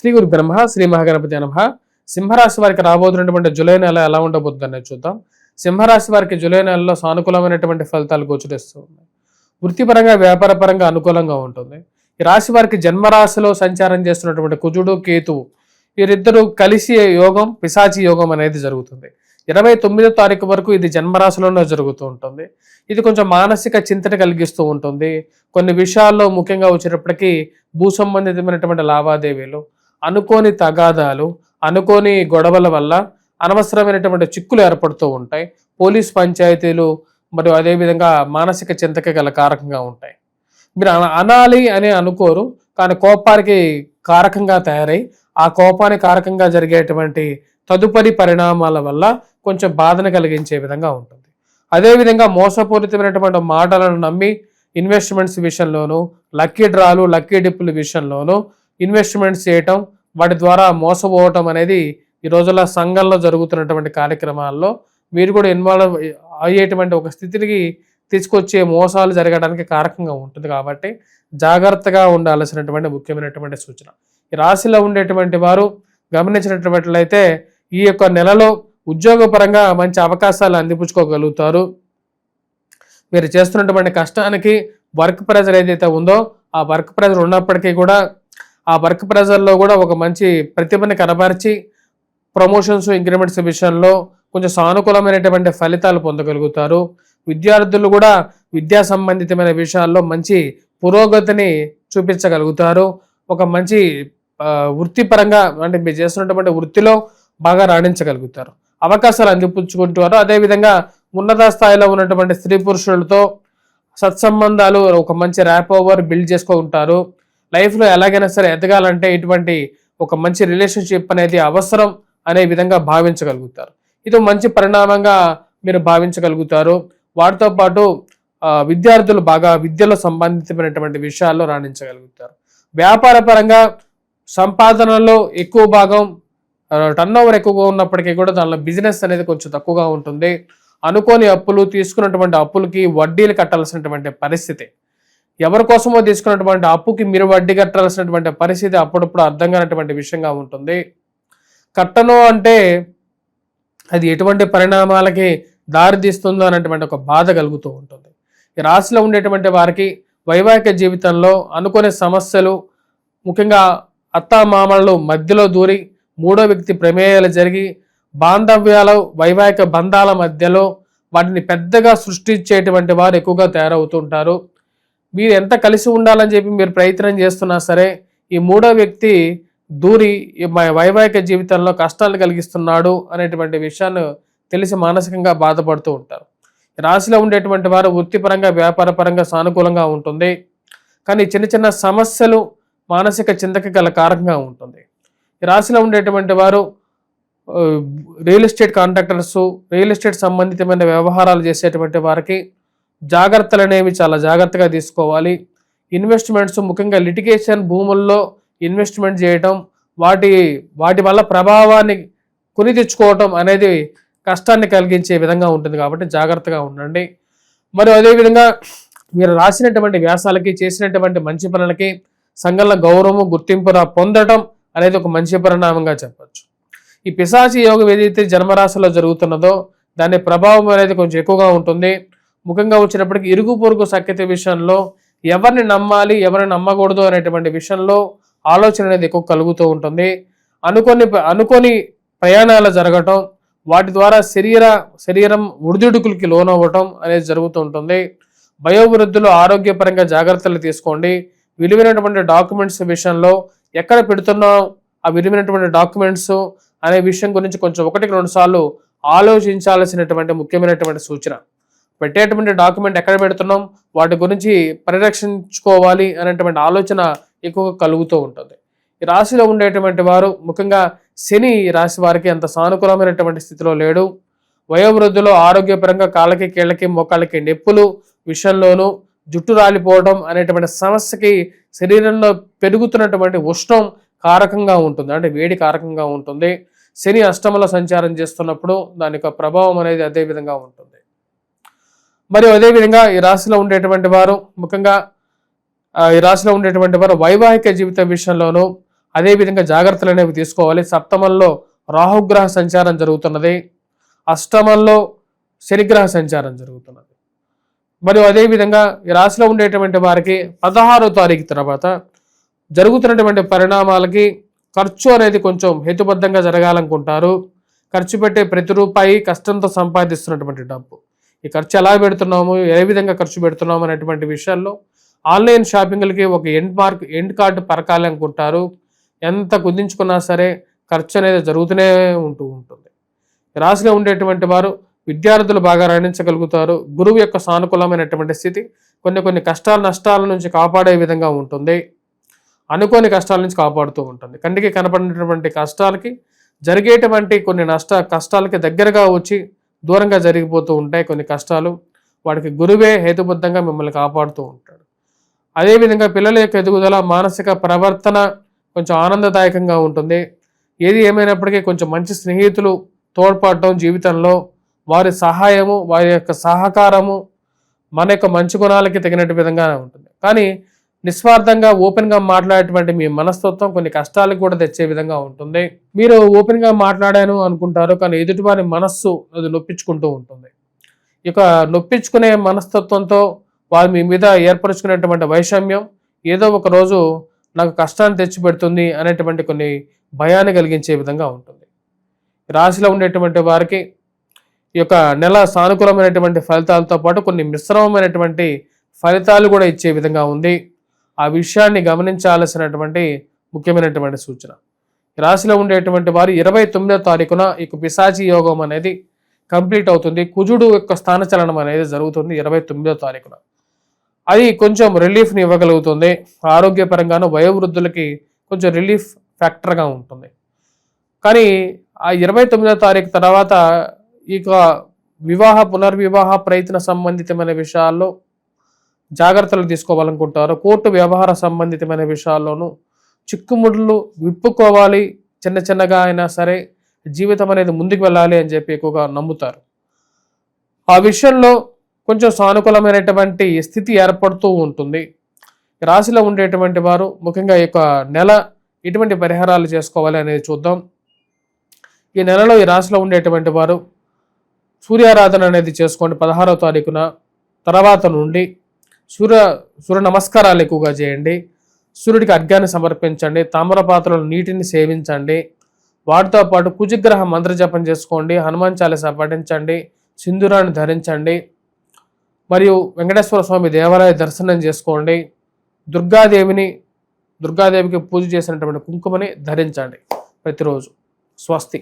శ్రీ గురు బ్రహ్మ శ్రీ మహాగణపతి అనభ సింహరాశి వారికి రాబోతున్నటువంటి జూలై నెల ఎలా ఉండబోతుందనేది చూద్దాం. సింహరాశి వారికి జూలై నెలలో సానుకూలమైనటువంటి ఫలితాలు గోచరిస్తూ ఉన్నాయి. వృత్తిపరంగా వ్యాపారపరంగా అనుకూలంగా ఉంటుంది. ఈ రాశి వారికి జన్మరాశిలో సంచారం చేస్తున్నటువంటి కుజుడు కేతువు వీరిద్దరూ కలిసి యోగం పిశాచి యోగం అనేది జరుగుతుంది. ఇరవై తొమ్మిదో తారీఖు వరకు ఇది జన్మరాశిలోనే జరుగుతూ ఉంటుంది. ఇది కొంచెం మానసిక చింతన కలిగిస్తూ ఉంటుంది. కొన్ని విషయాల్లో ముఖ్యంగా వచ్చేటప్పటికీ భూ సంబంధితమైనటువంటి లావాదేవీలు అనుకోని తగాదాలు అనుకోని గొడవల వల్ల అనవసరమైనటువంటి చిక్కులు ఏర్పడుతూ ఉంటాయి. పోలీస్ పంచాయతీలు మరియు అదేవిధంగా మానసిక చింతకి గల కారకంగా ఉంటాయి. మీరు అన- అనాలి అని అనుకోరు కానీ కోపానికి కారకంగా తయారై ఆ కోపానికి కారకంగా జరిగేటువంటి తదుపరి పరిణామాల వల్ల కొంచెం బాధను కలిగించే విధంగా ఉంటుంది. అదేవిధంగా మోసపూరితమైనటువంటి మాటలను నమ్మి ఇన్వెస్ట్మెంట్స్ విషయంలోనూ లక్కీ డ్రాలు లక్కీ డిప్పుల విషయంలోనూ ఇన్వెస్ట్మెంట్స్ చేయటం వాటి ద్వారా మోసపోవటం అనేది ఈ రోజుల్లో సంఘంలో జరుగుతున్నటువంటి కార్యక్రమాల్లో మీరు కూడా ఇన్వాల్వ్ అయ్యేటువంటి ఒక స్థితికి తీసుకొచ్చే మోసాలు జరగడానికి కారకంగా ఉంటుంది కాబట్టి జాగ్రత్తగా ఉండాల్సినటువంటి ముఖ్యమైనటువంటి సూచన. ఈ రాశిలో ఉండేటువంటి వారు గమనించినట్లయితే ఈ యొక్క నెలలో ఉద్యోగపరంగా మంచి అవకాశాలు అందిపుచ్చుకోగలుగుతారు. మీరు చేస్తున్నటువంటి కష్టానికి వర్క్ ప్రెజర్ ఏదైతే ఉందో ఆ వర్క్ ప్రెజర్ ఉన్నప్పటికీ కూడా ఆ వర్క్ ప్రెజర్లో కూడా ఒక మంచి ప్రతిభని కనపరిచి ప్రమోషన్స్ ఇంక్రిమెంట్స్ విషయంలో కొంచెం సానుకూలమైనటువంటి ఫలితాలు పొందగలుగుతారు. విద్యార్థులు కూడా విద్యా సంబంధితమైన విషయాల్లో మంచి పురోగతిని చూపించగలుగుతారు. ఒక మంచి వృత్తిపరంగా అంటే మీరు చేస్తున్నటువంటి వృత్తిలో బాగా రాణించగలుగుతారు. అవకాశాలు అందిపుచ్చుకుంటారు అదేవిధంగా ఉన్నత స్థాయిలో ఉన్నటువంటి స్త్రీ పురుషులతో సత్సంబంధాలు ఒక మంచి ర్యాప్ ఓవర్ బిల్డ్ చేసుకుంటారు. లైఫ్లో ఎలాగైనా సరే ఎదగాలంటే ఇటువంటి ఒక మంచి రిలేషన్షిప్ అనేది అవసరం అనే విధంగా భావించగలుగుతారు. ఇది మంచి పరిణామంగా మీరు భావించగలుగుతారు. వాటితో పాటు విద్యార్థులు బాగా విద్యలో సంబంధితమైనటువంటి విషయాల్లో రాణించగలుగుతారు. వ్యాపార పరంగా సంపాదనలో ఎక్కువ భాగం టర్న్ ఓవర్ ఎక్కువగా ఉన్నప్పటికీ కూడా దానిలో బిజినెస్ అనేది కొంచెం తక్కువగా ఉంటుంది. అనుకోని అప్పులు తీసుకున్నటువంటి అప్పులకి వడ్డీలు కట్టాల్సినటువంటి పరిస్థితి. ఎవరి కోసమో తీసుకున్నటువంటి అప్పుకి మీరు వడ్డీ కట్టాల్సినటువంటి పరిస్థితి అప్పుడప్పుడు అర్థం కానటువంటి విషయంగా ఉంటుంది. కట్టను అంటే అది ఎటువంటి పరిణామాలకి దారితీస్తుందో అనేటువంటి ఒక బాధ కలుగుతూ ఉంటుంది. ఈ రాశిలో ఉండేటువంటి వారికి వైవాహిక జీవితంలో అనుకునే సమస్యలు ముఖ్యంగా అత్తామామలు మధ్యలో దూరి మూడో వ్యక్తి ప్రమేయాలు జరిగి బాంధవ్యాలు వైవాహిక బంధాల మధ్యలో వాటిని పెద్దగా సృష్టించేటువంటి వారు ఎక్కువగా తయారవుతుంటారు మీరు ఎంత కలిసి ఉండాలని చెప్పి మీరు ప్రయత్నం చేస్తున్నా సరే ఈ మూడో వ్యక్తి దూరి మా వైవాహిక జీవితంలో కష్టాలు కలిగిస్తున్నాడు అనేటువంటి విషయాన్ని తెలిసి మానసికంగా బాధపడుతూ ఉంటారు. రాశిలో ఉండేటువంటి వారు వృత్తిపరంగా వ్యాపారపరంగా సానుకూలంగా ఉంటుంది. కానీ చిన్న చిన్న సమస్యలు మానసిక చింతకి గల కారణంగా ఉంటుంది. రాశిలో ఉండేటువంటి వారు real estate contractors real estate సంబంధితమైన వ్యవహారాలు చేసేటువంటి వారికి జాగ్రత్తలు అనేవి చాలా జాగ్రత్తగా తీసుకోవాలి. ఇన్వెస్ట్మెంట్స్ ముఖ్యంగా లిటిగేషన్ భూముల్లో ఇన్వెస్ట్మెంట్ చేయటం వాటి వాటి వల్ల ప్రభావాన్ని కొని తెచ్చుకోవటం అనేది కష్టాన్ని కలిగించే విధంగా ఉంటుంది కాబట్టి జాగ్రత్తగా ఉండండి. మరియు అదేవిధంగా మీరు రాసినటువంటి వ్యాసాలకి చేసినటువంటి మంచి పనులకి సంఘంలో గౌరవము గుర్తింపు పొందటం పొందడం అనేది ఒక మంచి పరిణామంగా చెప్పచ్చు. ఈ పిశాచి యోగం ఏదైతే జన్మరాశిలో జరుగుతున్నదో దాని ప్రభావం అనేది కొంచెం ఎక్కువగా ఉంటుంది. ముఖ్యంగా వచ్చినప్పటికీ ఇరుగు పొరుగు సఖ్యత విషయంలో ఎవరిని నమ్మాలి ఎవరిని నమ్మకూడదు అనేటువంటి విషయంలో ఆలోచన అనేది ఎక్కువ కలుగుతూ ఉంటుంది. అనుకొని అనుకోని ప్రయాణాలు జరగటం వాటి ద్వారా శరీర శరీరం ఉడిదుడుకులకి లోనవ్వటం అనేది జరుగుతూ ఉంటుంది. వయోవృద్ధులు ఆరోగ్యపరంగా జాగ్రత్తలు తీసుకోండి. విలువైనటువంటి డాక్యుమెంట్స్ విషయంలో ఎక్కడ పెడుతున్నాం ఆ విలువైనటువంటి డాక్యుమెంట్స్ అనే విషయం గురించి కొంచెం ఒకటికి రెండు సార్లు ఆలోచించాల్సినటువంటి ముఖ్యమైనటువంటి సూచన. పెట్టేటువంటి డాక్యుమెంట్ ఎక్కడ పెడుతున్నాం? వాటి గురించి పరిరక్షించుకోవాలి అనేటువంటి ఆలోచన ఎక్కువగా కలుగుతూ ఉంటుంది. ఈ రాశిలో ఉండేటువంటి వారు ముఖ్యంగా శని ఈ రాశి వారికి అంత సానుకూలమైనటువంటి స్థితిలో లేడు. వయోవృద్ధులు ఆరోగ్యపరంగా కాళ్ళకి కీళ్ళకి మోకాళ్ళకి నొప్పులు విషయంలోనూ జుట్టు రాలిపోవడం అనేటువంటి సమస్యకి శరీరంలో పెరుగుతున్నటువంటి ఉష్ణం కారకంగా ఉంటుంది. అంటే వేడి కారకంగా ఉంటుంది. శని అష్టమంలో సంచారం చేస్తున్నప్పుడు దాని యొక్క ప్రభావం అనేది అదే విధంగా ఉంటుంది. మరియు అదేవిధంగా ఈ రాశిలో ఉండేటువంటి వారు ముఖ్యంగా ఈ రాశిలో ఉండేటువంటి వారు వైవాహిక జీవితం విషయంలోనూ అదేవిధంగా జాగ్రత్తలు అనేవి తీసుకోవాలి. సప్తమంలో రాహుగ్రహ సంచారం జరుగుతున్నది. అష్టమంలో శనిగ్రహ సంచారం జరుగుతున్నది. మరియు అదేవిధంగా ఈ రాశిలో ఉండేటువంటి వారికి పదహారో తారీఖు తర్వాత జరుగుతున్నటువంటి పరిణామాలకి ఖర్చు అనేది కొంచెం హేతుబద్ధంగా జరగాలనుకుంటారు. ఖర్చు పెట్టే ప్రతి రూపాయి కష్టంతో సంపాదిస్తున్నటువంటి డబ్బు. ఈ ఖర్చు ఎలా పెడుతున్నాము ఏ విధంగా ఖర్చు పెడుతున్నాము అనేటువంటి విషయాల్లో ఆన్లైన్ షాపింగ్లకి ఒక ఎండ్ మార్క్ ఎండ్ కార్డు పరకాలి అనుకుంటారు. ఎంత కుదించుకున్నా సరే ఖర్చు అనేది జరుగుతూనే ఉంటూ ఉంటుంది. రాశిగా ఉండేటువంటి వారు విద్యార్థులు బాగా రాణించగలుగుతారు. గురువు యొక్క సానుకూలమైనటువంటి స్థితి కొన్ని కొన్ని కష్టాల నష్టాల నుంచి కాపాడే విధంగా ఉంటుంది. అనుకోని కష్టాల నుంచి కాపాడుతూ ఉంటుంది. కంటికి కనపడినటువంటి కష్టాలకి జరిగేటువంటి కొన్ని నష్ట కష్టాలకి దగ్గరగా వచ్చి దూరంగా జరిగిపోతూ ఉంటాయి. కొన్ని కష్టాలు వాడికి గురువే హేతుబద్ధంగా మిమ్మల్ని కాపాడుతూ ఉంటాడు. అదేవిధంగా పిల్లల యొక్క ఎదుగుదల మానసిక ప్రవర్తన కొంచెం ఆనందదాయకంగా ఉంటుంది. ఏది ఏమైనప్పటికీ కొంచెం మంచి స్నేహితులు తోడ్పడటం జీవితంలో వారి సహాయము వారి యొక్క సహకారము మన యొక్క మంచి గుణాలకి తగినట్టు విధంగానే ఉంటుంది. కానీ నిస్వార్థంగా ఓపెన్గా మాట్లాడేటువంటి మీ మనస్తత్వం కొన్ని కష్టాలకు కూడా తెచ్చే విధంగా ఉంటుంది. మీరు ఓపెన్గా మాట్లాడాను అనుకుంటారు కానీ ఎదుటివారి మనస్సు అది నొప్పించుకుంటూ ఉంటుంది. ఇక నొప్పించుకునే మనస్తత్వంతో వారు మీ మీద ఏర్పరచుకునేటువంటి వైషమ్యం ఏదో ఒక రోజు నాకు కష్టాన్ని తెచ్చిపెడుతుంది అనేటువంటి కొన్ని భయాన్ని కలిగించే విధంగా ఉంటుంది. రాశిలో ఉండేటువంటి వారికి ఈ యొక్క నెల సానుకూలమైనటువంటి ఫలితాలతో పాటు కొన్ని మిశ్రమమైనటువంటి ఫలితాలు కూడా ఇచ్చే విధంగా ఉంది. ఆ విషయాన్ని గమనించాల్సినటువంటి ముఖ్యమైనటువంటి సూచన. రాశిలో ఉండేటువంటి వారు ఇరవై తొమ్మిదో తారీఖున ఈ పిశాచి యోగం అనేది కంప్లీట్ అవుతుంది. కుజుడు యొక్క స్థానచలనం అనేది జరుగుతుంది ఇరవై తొమ్మిదో తారీఖున. అది కొంచెం రిలీఫ్ని ఇవ్వగలుగుతుంది. ఆరోగ్యపరంగాను వయోవృద్ధులకి కొంచెం రిలీఫ్ ఫ్యాక్టర్గా ఉంటుంది. కానీ ఆ ఇరవై తొమ్మిదో తారీఖు తర్వాత ఇక వివాహ పునర్వివాహ ప్రయత్న సంబంధితమైన విషయాల్లో జాగ్రత్తలు తీసుకోవాలనుకుంటారు. కోర్టు వ్యవహార సంబంధితమైన విషయాల్లోనూ చిక్కుముడులు విప్పుకోవాలి. చిన్న చిన్నగా అయినా సరే జీవితం అనేది ముందుకు వెళ్ళాలి అని చెప్పి ఎక్కువగా నమ్ముతారు. ఆ విషయంలో కొంచెం సానుకూలమైనటువంటి స్థితి ఏర్పడుతూ ఉంటుంది. ఈ రాశిలో ఉండేటువంటి వారు ముఖ్యంగా ఈ నెల ఎటువంటి పరిహారాలు చేసుకోవాలి అనేది చూద్దాం. ఈ నెలలో ఈ రాశిలో ఉండేటువంటి వారు సూర్యారాధన అనేది చేసుకోండి. పదహారవ తారీఖున తర్వాత నుండి సూర్య సూర్య నమస్కారాలు ఎక్కువగా చేయండి. సూర్యుడికి అర్ఘ్యాన్ని సమర్పించండి. తామర పాత్రలో నీటిని సేవించండి. వాటితో పాటు కుజగ్రహ మంత్రజపం చేసుకోండి. హనుమాన్ చాలీస పఠించండి. సింధూరాన్ని ధరించండి. మరియు వెంకటేశ్వర స్వామి దేవాలయ దర్శనం చేసుకోండి. దుర్గాదేవిని దుర్గాదేవికి పూజ చేసినటువంటి కుంకుమని ధరించండి. ప్రతిరోజు స్వస్తి.